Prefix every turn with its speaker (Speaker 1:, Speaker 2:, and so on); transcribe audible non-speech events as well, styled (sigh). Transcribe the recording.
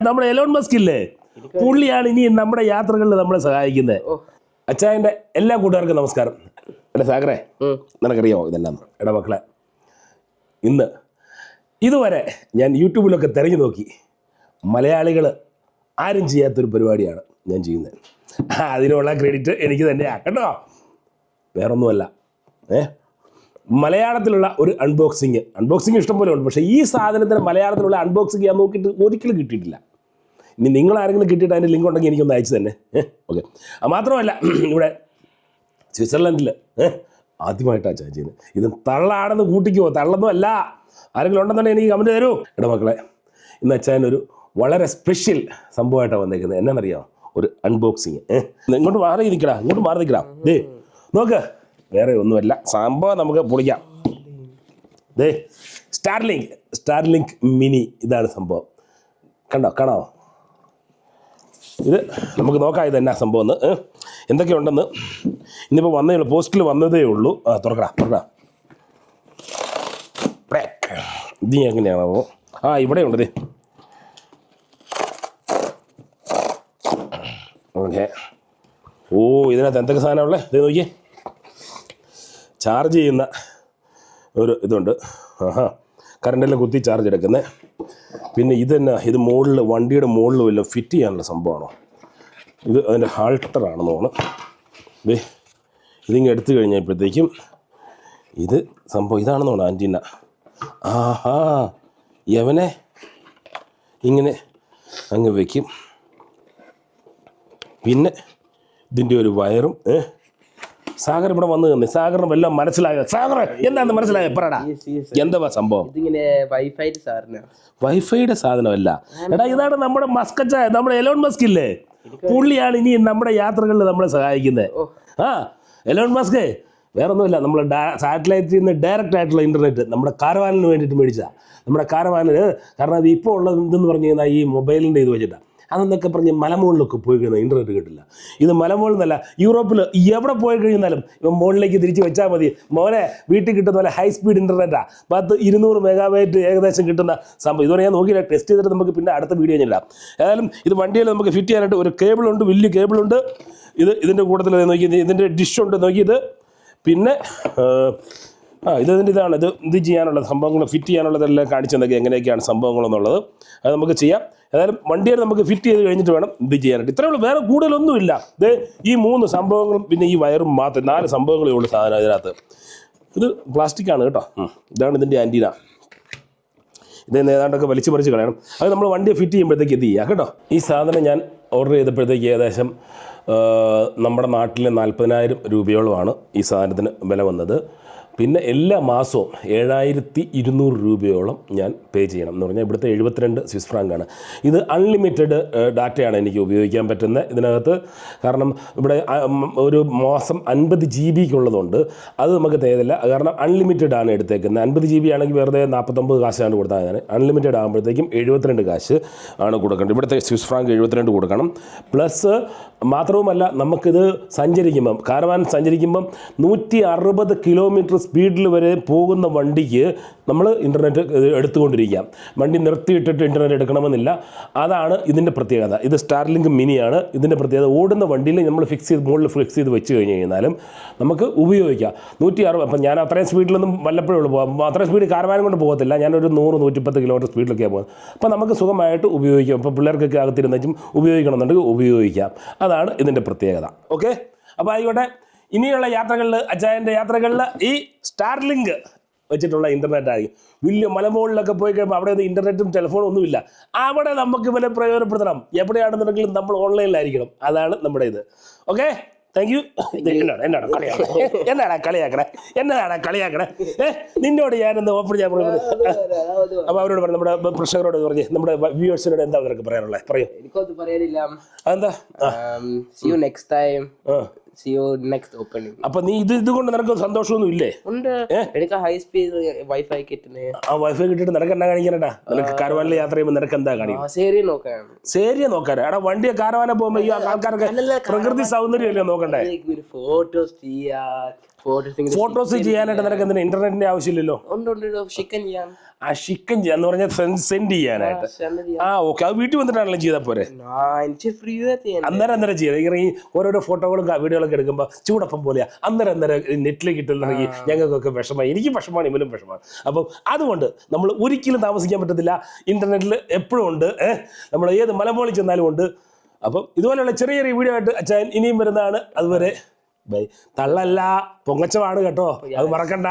Speaker 1: നമ്മുടെ Elon Musk ഇല്ലേ? പുള്ളിയാണ് ഇനി നമ്മുടെ യാത്രകളിൽ നമ്മളെ സഹായിക്കുന്നത്
Speaker 2: ഓ.
Speaker 1: അച്ചായന്റെ എല്ലാ കൂട്ടുകാർക്കും നമസ്കാരം. എടാ സാഗറെ. നിനക്കറിയാമോ ഇതെന്നാന്ന് എടാ മക്കളെ ഇന്ന് ഇതുവരെ ഞാൻ യൂട്യൂബിലൊക്കെ തിരഞ്ഞു നോക്കി. മലയാളികൾ ആരും ചെയ്യാത്തൊരു പരിപാടിയാണ് ഞാൻ ചെയ്യുന്നത്. അതിനുള്ള ക്രെഡിറ്റ് എനിക്ക് തന്നെയാണ് കേട്ടോ? വേറൊന്നുമല്ല. ഏ? മലയാളത്തിലുള്ള ഒരു അൺബോക്സിങ് അൺബോക്സിങ് ഇഷ്ടം പോലെ ഉണ്ട്. പക്ഷേ ഈ സാധനത്തിന് മലയാളത്തിലുള്ള അൺബോക്സിങ് ഞാൻ നോക്കിയിട്ട് ഒരിക്കലും കിട്ടിയിട്ടില്ല. ഇനി നിങ്ങൾ ആരെങ്കിലും കിട്ടിയിട്ട് അതിന്റെ ലിങ്ക് ഉണ്ടെങ്കിൽ എനിക്കൊന്ന് അയച്ചു തന്നെ ഓക്കെ മാത്രമല്ല (clears throat) ഇവിടെ സ്വിറ്റ്സർലൻഡിൽ ആദ്യമായിട്ടാണ് ചാർജ് ചെയ്യുന്നത് ഇത് തള്ളാണെന്ന് കൂട്ടിക്കുമോ തള്ളൊന്നും അല്ല. ആരെങ്കിലും ഉണ്ടെന്നുണ്ടെങ്കിൽ എനിക്ക് കമന്റ് തരൂ. എടാ മക്കളെ ഇന്ന് അച്ഛൻ ഒരു വളരെ സ്പെഷ്യൽ സംഭവമായിട്ടാണ് വന്നേക്കുന്നത് എന്നാണെന്നറിയാമോ ഒരു അൺബോക്സിങ് ഇങ്ങോട്ട് മാറി നിൽക്കടാ. ഇങ്ങോട്ട് മാറി നിൽക്കടാ. ദേ നോക്ക്. വേറെ ഒന്നുമല്ല. സംഭവം നമുക്ക് പൊളിക്കാം. ദേ സ്റ്റാർലിങ്ക് സ്റ്റാർലിങ്ക് മിനി ഇതാണ് സംഭവം. കണ്ടോ? കാണാമോ ഇത് നമുക്ക് നോക്കാം ഇത് എന്നാ സംഭവം എന്ന്? എന്തൊക്കെയുണ്ടെന്ന്. ഇന്നിപ്പോൾ വന്നേ ഉള്ളൂ. പോസ്റ്റിൽ വന്നതേ ഉള്ളൂ. ആ തുറക്കടാ തുറക്കടാ. ഇത് എങ്ങനെയാണോ ആ ഇവിടെ ഉണ്ട് ഓക്കെ. ഓ ഇതിനകത്ത് എന്തൊക്കെ സാധനമുള്ളത് ഇത് നോക്കിയേ. ചാർജ് ചെയ്യുന്ന ഒരു ഇതുണ്ട്. ആഹാ. കറണ്ടെല്ലാം കുത്തി ചാർജ് എടുക്കുന്നത് പിന്നെ ഇത് തന്നെ ഇത് മുകളിൽ വണ്ടിയുടെ മുകളിൽ വല്ല ഫിറ്റ് ചെയ്യാനുള്ള സംഭവമാണോ? ഇത് അതിന്റെ ഹാൾട്ടറാണെന്ന് തോന്നുന്നു. ദേ ഇതിങ്ങ് എടുത്തു കഴിഞ്ഞപ്പോഴത്തേക്കും ഇത് സംഭവം ഇതാണെന്ന് തോന്നുന്നു ആന്റീന. ആഹാ യവനെ. ഇങ്ങനെ അങ്ങ് വയ്ക്കും പിന്നെ ഇതിന്റെ ഒരു വയറും ഏ സാഗർ ഇവിടെ വന്ന് തന്നെ സാഗറിന് വല്ലതും മനസ്സിലായോ? സാഗർ എന്താന്ന് മനസ്സിലായോ? പറടാ
Speaker 2: yes, yes.
Speaker 1: എന്താ സംഭവം?
Speaker 2: ഇതിങ്ങനെ
Speaker 1: വൈഫൈയുടെ സാധനമല്ല. എടാ ഇതാണ് നമ്മുടെ മസ്കച്ച നമ്മുടെ എലോൺ മസ്ക് ഇല്ലേ? പുള്ളിയാണ് ഇനി നമ്മുടെ യാത്രകളിൽ നമ്മളെ സഹായിക്കുന്നത് ആ എലോൺ മസ്ക് വേറൊന്നുമില്ല. നമ്മൾ സാറ്റലൈറ്റിൽ നിന്ന് ഡയറക്റ്റ് ആയിട്ടുള്ള ഇന്റർനെറ്റ് നമ്മുടെ കാരവാനിന് വേണ്ടിയിട്ട് മേടിച്ചതാണ് നമ്മുടെ കാരവാനിന് കാരണം അത് ഇപ്പോൾ ഉള്ളത് എന്തെന്ന് പറഞ്ഞു കഴിഞ്ഞാൽ ഈ മൊബൈലിന്റെ ഇത് വെച്ചിട്ടാണ് അതെന്നൊക്കെ പറഞ്ഞ് മലമുകളിലൊക്കെ പോയി കഴിഞ്ഞാൽ ഇന്റർനെറ്റ് കിട്ടില്ല. ഇത് മലമുകളിൽ നിന്നല്ല യൂറോപ്പിൽ എവിടെ പോയി കഴിഞ്ഞാലും ഇപ്പം മുകളിലേക്ക് തിരിച്ച് വെച്ചാൽ മതി. മോനെ വീട്ടിൽ കിട്ടുന്ന പോലെ ഹൈ സ്പീഡ് ഇന്റർനെറ്റാണ് പത്ത് ഇരുന്നൂറ് മെഗാബൈറ്റ് ഏകദേശം കിട്ടുന്ന സംഭവം. ഇതുവരെ ഞാൻ നോക്കിയില്ല ടെസ്റ്റ് ചെയ്തിട്ട് നമുക്ക് പിന്നെ അടുത്ത വീഡിയോ ഞാൻ ഏതായാലും ഇത് വണ്ടിയിൽ നമുക്ക് ഫിറ്റ് ചെയ്യാനായിട്ട് ഒരു കേബിളുണ്ട് വലിയ കേബിളുണ്ട് ഇത് ഇതിന്റെ കൂട്ടത്തിൽ നോക്കി ഇത് ഇതിന്റെ ഡിഷുണ്ട് നോക്കി ഇത്. പിന്നെ ആ, ആ ഇത് ഇതിന്റെ ഇതാണ്. ഇത് ഇത് ചെയ്യാനുള്ള സംഭവങ്ങൾ ഫിറ്റ് ചെയ്യാനുള്ളതെല്ലാം കാണിച്ചു തന്നെ എങ്ങനെയൊക്കെയാണ് സംഭവങ്ങളെന്നുള്ളത്. അത് നമുക്ക് ചെയ്യാം. ഏതായാലും വണ്ടിയിൽ നമുക്ക് ഫിറ്റ് ചെയ്ത് കഴിഞ്ഞിട്ട് വേണം ഇത് ചെയ്യാനായിട്ട്. ഇത്രയേ ഉള്ളൂ. വേറെ കൂടുതലൊന്നുമില്ല. ഇത് ഈ മൂന്ന് സംഭവങ്ങളും പിന്നെ ഈ വയറും മാത്രം നാല് സംഭവങ്ങളേ ഉള്ളൂ സാധനം ഇതിനകത്ത് ഇത് പ്ലാസ്റ്റിക് ആണ് കേട്ടോ. ഇതാണ് ഇതിന്റെ ആന്റീന. ഇത് ഏതാണ്ടൊക്കെ വലിച്ചു പറിച്ച് കളയണം. അത് നമ്മൾ വണ്ടി ഫിറ്റ് ചെയ്യുമ്പോഴത്തേക്ക് ഇത് ചെയ്യാം കേട്ടോ? ഈ സാധനം ഞാൻ ഓർഡർ ചെയ്തപ്പോഴത്തേക്ക് ഏകദേശം നമ്മുടെ നാട്ടിലെ നാൽപ്പതിനായിരം രൂപയോളമാണ് ഈ സാധനത്തിന് വില വന്നത്. പിന്നെ എല്ലാ മാസവും ഏഴായിരത്തി ഇരുന്നൂറ് രൂപയോളം ഞാൻ പേ ചെയ്യണം എന്ന് പറഞ്ഞാൽ ഇവിടുത്തെ എഴുപത്തിരണ്ട് സ്വിസ് ഫ്രാങ്ക് ആണ്. ഇത് അൺലിമിറ്റഡ് ഡാറ്റയാണ് എനിക്ക് ഉപയോഗിക്കാൻ പറ്റുന്നത്. ഇതിനകത്ത് കാരണം ഇവിടെ ഒരു മാസം അൻപത് ജി ബിക്കുള്ളതുണ്ട് അത് നമുക്ക് തേതില്ല കാരണം അൺലിമിറ്റഡ് ആണ് എടുത്തേക്കുന്നത്. അൻപത് ജി ബി ആണെങ്കിൽ വെറുതെ നാൽപ്പത്തൊമ്പത് കാശാണ് കൊടുത്താൽ ഞാൻ അൺലിമിറ്റഡ് ആകുമ്പോഴത്തേക്കും എഴുപത്തിരണ്ട് കാശ് ആണ് കൊടുക്കേണ്ടത്. ഇവിടുത്തെ സ്വിസ് ഫ്രാങ്ക് എഴുപത്തിരണ്ട് കൊടുക്കണം. പ്ലസ് മാത്രവുമല്ല നമുക്കിത് സഞ്ചരിക്കുമ്പം കാരവാൻ സഞ്ചരിക്കുമ്പം നൂറ്റി അറുപത് കിലോമീറ്റർ സ്പീഡിൽ വരെ പോകുന്ന വണ്ടിക്ക് നമ്മൾ ഇന്റർനെറ്റ് എടുത്തുകൊണ്ടിരിക്കാം. വണ്ടി നിർത്തിയിട്ടിട്ട് ഇന്റർനെറ്റ് എടുക്കണമെന്നില്ല. അതാണ് ഇതിന്റെ പ്രത്യേകത. ഇത് സ്റ്റാർലിങ്ക് മിനിയാണ് ഇതിന്റെ പ്രത്യേകത ഓടുന്ന വണ്ടിയിൽ നമ്മൾ ഫിക്സ് ചെയ്ത് മുകളിൽ ഫിക്സ് ചെയ്ത് വെച്ച് കഴിഞ്ഞ് കഴിഞ്ഞാലും നമുക്ക് ഉപയോഗിക്കാം. നൂറ്റി അറുപത് അപ്പം ഞാൻ അത്രയും സ്പീഡിലൊന്നും വല്ലപ്പോഴും ഉള്ളൂ. പോകാം അത്രയും സ്പീഡ് കാരവാനം കൊണ്ട് പോകത്തില്ല. ഞാനൊരു നൂറ് നൂറ്റിപ്പത്ത് കിലോമീറ്റർ സ്പീഡിലൊക്കെയാണ് പോകുന്നത്. അപ്പോൾ നമുക്ക് സുഖമായിട്ട് ഉപയോഗിക്കാം. ഇപ്പോൾ പിള്ളേർക്കൊക്കെ അകത്തിരുന്നും ഉപയോഗിക്കണമെന്നുണ്ടെങ്കിൽ ഉപയോഗിക്കാം. അതാണ് ഇതിന്റെ പ്രത്യേകത. ഓക്കെ അപ്പോൾ ആയിക്കോട്ടെ. ഇനിയുള്ള യാത്രകളിൽ അച്ചായന്റെ യാത്രകളിൽ ഈ സ്റ്റാർലിങ്ക് വെച്ചിട്ടുള്ള ഇന്റർനെറ്റ് ആയി വലിയ മലമുകളിലൊക്കെ പോയി കഴിയുമ്പോൾ അവിടെ ഇന്റർനെറ്റും ടെലിഫോണും ഒന്നുമില്ല. അവിടെ നമുക്ക് ഇവനെ പ്രയോജനപ്പെടുത്തണം. എവിടെയാണെന്നുണ്ടെങ്കിലും നമ്മൾ ഓൺലൈനിലായിരിക്കണം അതാണ് നമ്മുടെ ഇത്. ഓക്കെ താങ്ക് യു എന്നാണ് എന്നാണ് കളിയാക്കണേ. (laughs) (laughs) എന്നാടാ കളിയാക്കണേ. എന്നതാണ് കളിയാക്കണേ. (laughs) ഏ നിന്നോട് ഞാനെന്ത് ഓപ്പൺ ചെയ്യാൻ പറയുന്നത് അപ്പോൾ അവരോട് പറഞ്ഞു നമ്മുടെ പ്രേക്ഷകരോട് പറഞ്ഞ് നമ്മുടെ വ്യൂവേഴ്സിനോട് എന്താ അവർക്ക് പറയാനുള്ളത് പറയൂ.
Speaker 2: എനിക്കൊന്നും പറയാനില്ല.
Speaker 1: അതെന്താ?
Speaker 2: See you next time. See next opening
Speaker 1: അപ്പൊ നീ ഇത് ഇതുകൊണ്ട് നിനക്ക് സന്തോഷമൊന്നും ഇല്ലേ?
Speaker 2: ഉണ്ട്. എനിക്ക് ഹൈ സ്പീഡ് വൈഫൈ കിട്ടുന്നത്
Speaker 1: ആ വൈഫൈ കിട്ടിയിട്ട് നിനക്ക് എന്നാ കാണിക്കാനടാ നിനക്ക് കാരവാനിൽ യാത്ര ചെയ്യുമ്പോൾ നിനക്ക് എന്താ കാണിക്കും
Speaker 2: ആ ശരി നോക്കാം.
Speaker 1: ശരിയാ നോക്കാറ് എടാ വണ്ടിയെ കാരവാനെ പോകുമ്പോ ഈ പ്രകൃതി സൗന്ദര്യമല്ലേ നോക്കണ്ടേ?
Speaker 2: ഫോട്ടോസ് ചെയ്യാ. ഫോട്ടോസ്
Speaker 1: ചെയ്യാനായിട്ട് നിനക്ക് എന്തിനാ ഇന്റർനെറ്റിന്റെ ആവശ്യമില്ലല്ലോ?
Speaker 2: ഉണ്ട് ഉണ്ട് ചിക്കൻ ചെയ്യാം.
Speaker 1: ആ ഷിക്കൻ എന്ന് പറഞ്ഞാൽ സെൻഡ് ചെയ്യാനായിട്ട്. ആ ഓക്കെ അത് വീട്ടിൽ വന്നിട്ടാണല്ലോ ചെയ്താൽ പോരെ? അന്നേരം അന്നേരം ചെയ്ത് ഈ ഓരോരോ ഫോട്ടോകളും വീഡിയോകളൊക്കെ എടുക്കുമ്പോൾ ചൂടപ്പം പോലെയാ. അന്നേരം അന്നേരം നെറ്റിലേക്ക് ഇട്ടുണ്ടെങ്കിൽ ഞങ്ങൾക്കൊക്കെ വിഷമമായി. എനിക്ക് വിഷമാണ് ഇവനും വിഷമമാണ്. അപ്പം അതുകൊണ്ട് നമ്മൾ ഒരിക്കലും താമസിക്കാൻ പറ്റത്തില്ല. ഇന്റർനെറ്റിൽ എപ്പോഴും ഉണ്ട്. നമ്മൾ ഏത് മലമോളി ചെന്നാലും ഉണ്ട്. അപ്പം ഇതുപോലെയുള്ള ചെറിയ ചെറിയ വീഡിയോ ആയിട്ട് അച്ഛൻ ഇനിയും വരുന്നതാണ്. അതുവരെ ബൈ. തള്ളല്ല. പൊങ്ങച്ചമാണ് കേട്ടോ. അത് മറക്കണ്ട.